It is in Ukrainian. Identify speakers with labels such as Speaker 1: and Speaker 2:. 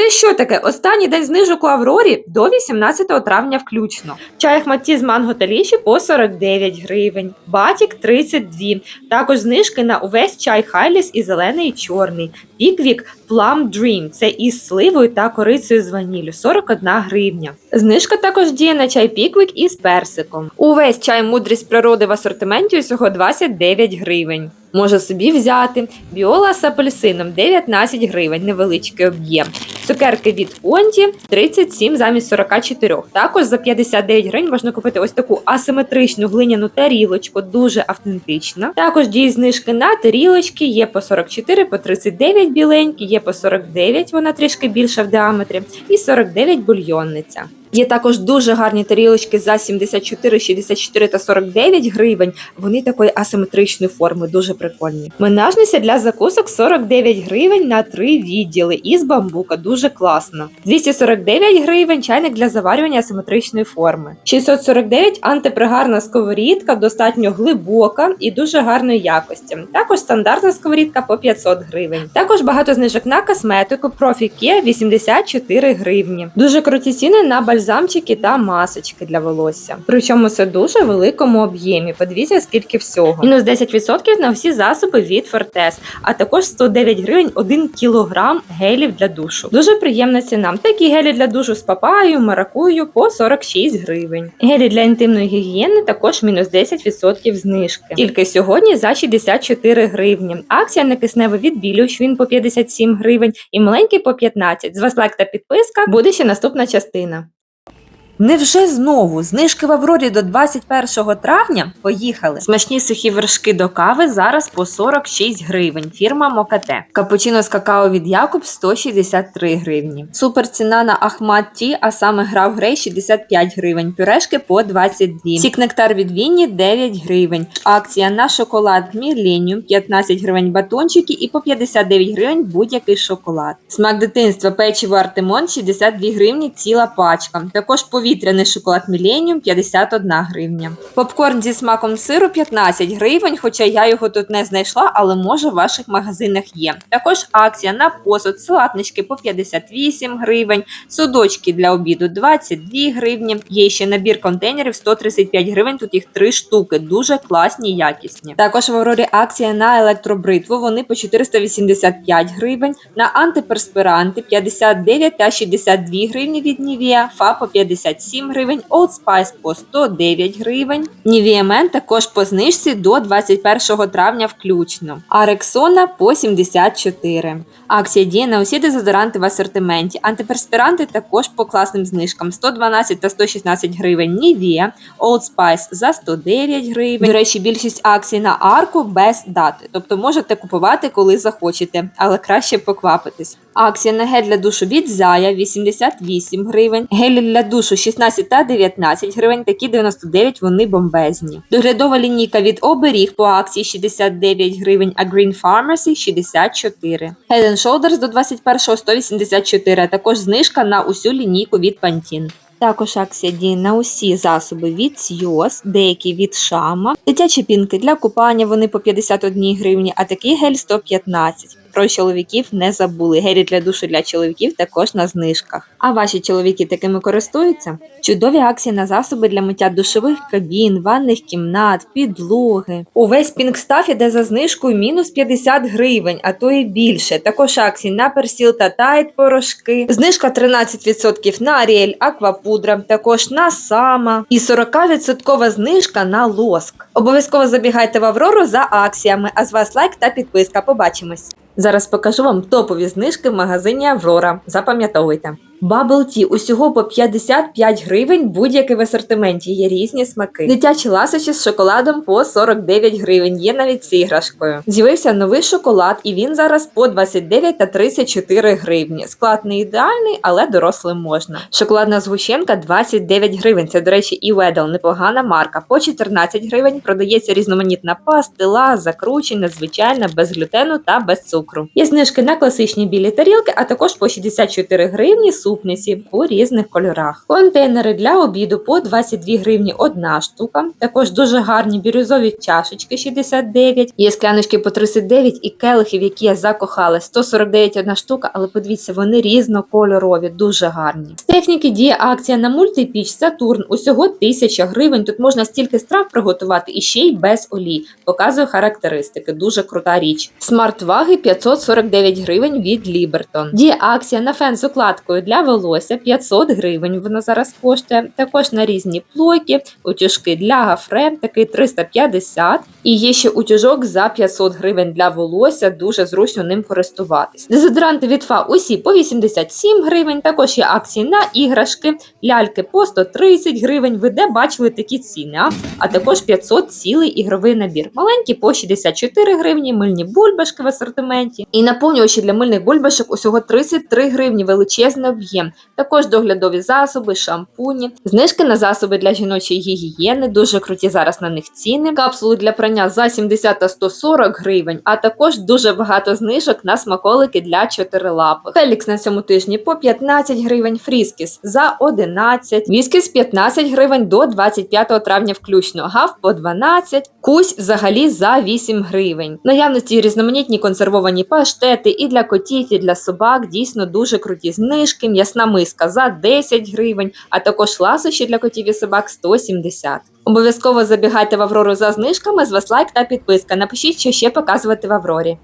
Speaker 1: Це що таке? Останній день знижок у Аврорі до 18 травня включно. Чай Ахматі з манго та ліші по 49 гривень, батік 32. Також знижки на увесь чай Хайліс і зелений і чорний. Піквік Plum Dream – це із сливою та корицею з ваніллю 41 гривня. Знижка також діє на чай Піквік із персиком. Увесь чай мудрість природи в асортименті усього 29 гривень. Може собі взяти біола з апельсином 19 гривень, невеличкий об'єм. Цукерки від Онді 37 замість 44. Також за 59 гривень можна купити ось таку асиметричну глиняну тарілочку, дуже автентична. Також дії знижки на тарілочки, є по 44, по 39 біленькі, є по 49, вона трішки більша в діаметрі, і 49 бульйонниця. Є також дуже гарні тарілочки за 74, 64 та 49 гривень. Вони такої асиметричної форми, дуже прикольні. Менажниця для закусок 49 гривень на три відділи із бамбука, дуже класно. 249 гривень чайник для заварювання асиметричної форми. 649 антипригарна сковорідка, достатньо глибока і дуже гарної якості. Також стандартна сковорідка по 500 гривень. Також багато знижок на косметику Профіке 84 гривні. Дуже круті ціни на бальзамчики та масочки для волосся. Причому це дуже великому об'ємі. Подивіться, скільки всього. Мінус 10% на всі засоби від Fortes, а також 109 гривень 1 кілограм гелів для душу. Дуже приємна ціна. Такі гелі для душу з папаю, маракую по 46 гривень. Гелі для інтимної гігієни також мінус 10% знижки. Тільки сьогодні за 64 гривні. Акція на кисневий відбілювач, він по 57 гривень і маленький по 15. З вас лайк та підписка, буде ще наступна частина. Невже знову знижки в Аврорі до 21 травня? Поїхали. Смачні сухі вершки до кави зараз по 46 гривень. Фірма Мокате. Капучино з какао від Якуб 163 гривні. Супер ціна на Ахмат Ті, а саме грав Грей 65 гривень. Пюрешки по 22. Сік нектар від Вінні 9 гривень. Акція на шоколад Міленіум 15 гривень батончики і по 59 гривень будь-який шоколад. Смак дитинства печиво Артемон 62 гривні ціла пачка. Також повітряний шоколад Міленіум 51 гривня. Попкорн зі смаком сиру 15 гривень, хоча я його тут не знайшла, але може в ваших магазинах є. Також акція на посуд, салатнички по 58 гривень, судочки для обіду 22 гривні. Є ще набір контейнерів 135 гривень. Тут їх 3 штуки, дуже класні, якісні. Також в Аврорі акція на електробритву. Вони по 485 гривень, на антиперспиранти 59 та 62 гривні від Nivea, Фа по 57 гривень, Old Spice по 109 гривень. Nivea Men також по знижці до 21 травня включно. А Rexona по 74. Акція діє на усі дезодоранти в асортименті. Антиперспіранти також по класним знижкам 112 та 116 гривень Nivea, Old Spice за 109 гривень. До речі, більшість акцій на арку без дати, тобто можете купувати коли захочете, але краще поквапитись. Акція на гель для душу від Зая 88 гривень, гель для душу 16 та 19 гривень, такі 99 вони бомбезні. Доглядова лінійка від Оберіг по акції 69 гривень, а Green Pharmacy 64. Head Shoulders до 21 184, а також знижка на усю лінійку від Pantene. Також акція діє на усі засоби від Сйоз, деякі від Шама, дитячі пінки для купання вони по 51 гривні, а такий гель 115. Про чоловіків не забули. Гелі для душу для чоловіків також на знижках. А ваші чоловіки такими користуються? Чудові акції на засоби для миття душових кабін, ванних кімнат, підлоги. Увесь пінкстаф іде за знижкою мінус 50 гривень, а то і більше. Також акції на персіл та тайт порошки. Знижка 13% на Аріель, аквапудра, також на сама і 40% знижка на лоск. Обов'язково забігайте в Аврору за акціями. А з вас лайк та підписка. Побачимось. Зараз покажу вам топові знижки в магазині Аврора. Запам'ятовуйте. Tea усього по 55 гривень будь-який в асортименті. Є різні смаки. Дитячі ласощі з шоколадом по 49 гривень. Є навіть з іграшкою. З'явився новий шоколад, і він зараз по 29 та 34 гривні. Склад не ідеальний, але дорослим можна. Шоколадна згущенка 29 гривень. Це, до речі, і Wedel, непогана марка. По 14 гривень продається різноманітна пастила, закручена, звичайна, без глютену та без цукру. Є знижки на класичні білі тарілки, а також по 64 гривні супниці у різних кольорах. Контейнери для обіду по 22 гривні одна штука. Також дуже гарні бірюзові чашечки 69. Є скляночки по 39 і келихів, які я закохала. 149 одна штука, але подивіться, вони різнокольорові, дуже гарні. З техніки діє акція на мультипіч Сатурн. Усього 1000 гривень. Тут можна стільки страв приготувати і ще й без олій. Показую характеристики. Дуже крута річ. Смарт-ваги 549 гривень від Лібертон. Діє акція на фен з укладкою для волосся 500 гривень. Воно зараз коштує. Також на різні плойки, утюжки для гафре, такий 350. І є ще утюжок за 500 гривень для волосся. Дуже зручно ним користуватись. Дезодоранти від ФА усі по 87 гривень. Також є акції на іграшки, ляльки по 130 гривень. Ви де бачили такі ціни? А? а також 500 цілий ігровий набір. Маленькі по 64 гривні, мильні бульбашки в асортименті. І наповнювачі для мильних бульбашок усього 33 гривні, величезний об'єм. Також доглядові засоби, шампуні, знижки на засоби для жіночої гігієни, дуже круті зараз на них ціни. Капсули для прання за 70 та 140 гривень, а також дуже багато знижок на смаколики для чотирилапих. Фелікс на цьому тижні по 15 гривень, фріскіс за 11, віскіс 15 гривень до 25 травня включно, гав по 12, кусь взагалі за 8 гривень. Наявності різноманітні консервовані паштети і для котів, і для собак дійсно дуже круті знижки, м'ясна миска за 10 гривень, а також ласощі для котів і собак 170. Обов'язково забігайте в Аврору за знижками, з вас лайк та підписка. Напишіть, що ще показувати в Аврорі.